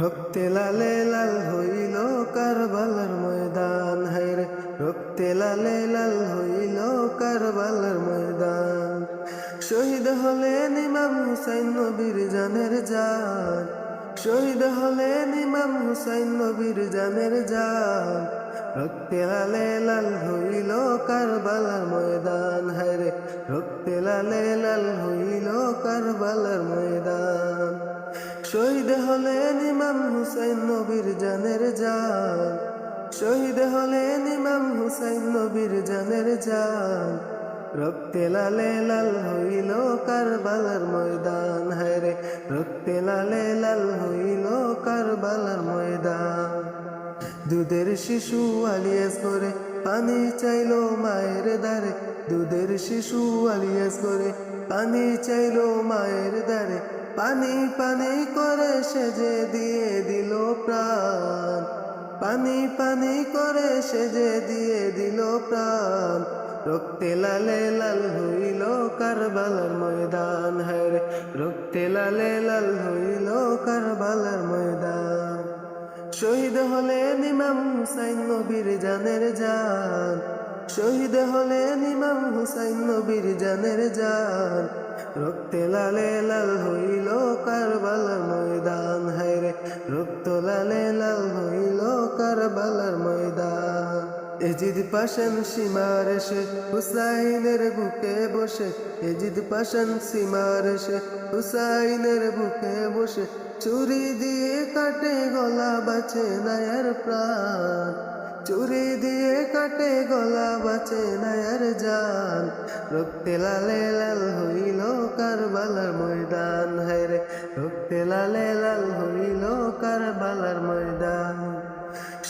রক্তে লালে লাল হইল কারবালার ময়দান হায়রে রক্তে লালে লাল হইল কারবালার ময়দান। শহীদ হলেন ইমাম হুসাইন নবীর জানের জান। শহীদ হলেন ইমাম হুসাইন নবীর জানের জান। রক্তে লালে লাল হইল কারবালার ময়দান হায়রে রক্তে লালে লাল হইল কারবালার ময়দান। শহীদ হলেন ইমাম হুসাইন নবীর জানের জান। শহীদ হলেন ইমাম হুসাইন নবীর জানের জান। রক্তে লালে লাল হইল কারবালার ময়দান। হায়রে রক্তে লালে লাল হইল কারবালার ময়দান। দুধের শিশু আলিয়াস করে পানি চাইলো মায়ের দ্বারে। দুধের শিশু আলিয়াস করে পানি চাইলো মায়ের দ্বারে। পানি পানি করে সেজে দিয়ে দিল প্রাণ। পানি পানি করে সেজে দিয়ে দিল প্রাণ। রক্তে লালে লাল হইল কারবালার ময়দান হ্যারে রক্তে লালে লাল হইল কারবালার ময়দান। শহীদ হলেন ইমাম হুসাইন নবীর জানের জান। শহীদ হলেন ইমাম হুসাইন নবীর জানের জান। রক্তে লালে লাল হইল ময়দান হায়রে রক্ত লালে লাল হইল কারবালার ময়দান। এজিদ পাশান সীমার এসে হুসাইনের বুকে বসে। এজিদ পাশান সীমার এসে হুসাইনের বুকে বসে। চুরি দিয়ে কাটে গলা বাঁচে নায়ার প্রাণ। চুরি দিয়ে কাটে গলা বাঁচে নায়ার জান। রক্তে লালে লাল হইল কারবালার ময়দান হায়রে রক্তে লালে লাল হইল কারবালার ময়দান।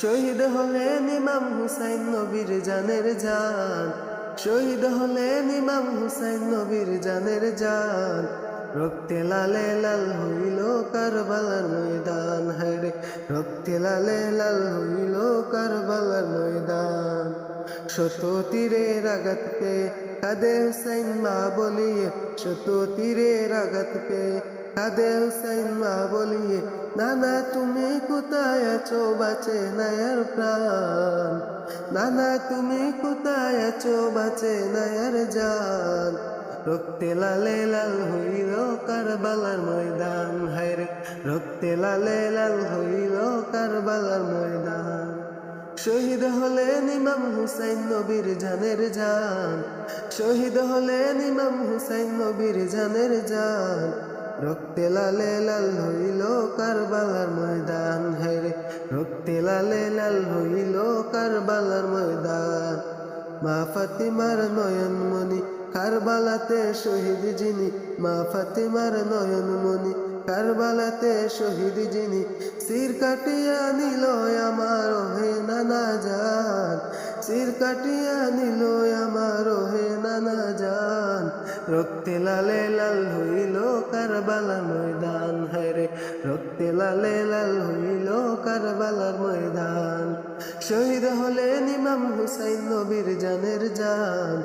শহীদ হলেন ইমাম হুসাইন নবীর জানের জান। শহীদ হলেন ইমাম হুসাইন নবীর জানের জান। রক্তে লালে লাল হইল কারবালার ময়দান হায়রে রক্তে লালে লাল হইল কারবালার ময়দান। শত তীরের আঘাত পে কাদে হুসাইন মা বলিয়ে শত তীরের আঘাত পে কাদে হুসাইন মা বলিয়ে নানা, তুমি কোথায় আছো? বাঁচে নায়ার প্রাণ। নানা, তুমি কোথায় আছো? বাঁচে নায়ার জান। রক্তে লালে লাল হইল কারবালার ময়দান হায়রে রক্তে লালে লাল হইল কারবালার ময়দান। শহীদ হলেন ইমাম হুসাইন নবীর জানের জান। শহীদ হলেন ইমাম হুসাইন নবীর জানের জান। রক্তে লালে লাল হইল কারবালার ময়দান হেরে রক্তে লালে লাল হইল কারবালার ময়দান। মা ফাতিমার নয়ন মনি কারবালাতে শহীদ যিনি। মা ফাতিমার নয়ন মনি কারবালাতে শহীদ যিনি। সির কাটিয়া নিল কাটিয়া নিল আমার হে নানা জান। রক্তে লালে লাল হইল কারবালার ময়দান। হরে রক্তে লালে লাল হইল কারবালার ময়দান। শহীদ হলেন ইমাম হুসাইন নবীর জানের জান।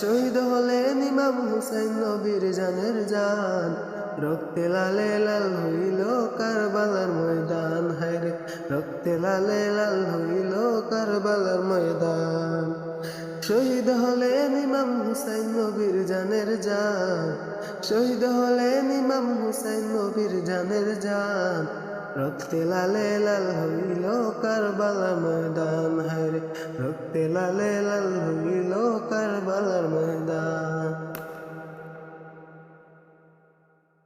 শহীদ হলেন ইমাম হুসাইন নবীর জানের জান। রক্তে লালে লাল হইল কারবালার ময়দান। হায়রে রক্তে লালে লাল হইল কারবালার ময়দান। শহীদ হলেন ইমাম হুসাইন নবীর জানের জান। শহীদ হলেন ইমাম হুসাইন নবীর জানের জান। রক্তে লালে লাল হইল কারবালার ময়দান, হায় রক্তে লালে লাল হইল কারবালার ময়দান।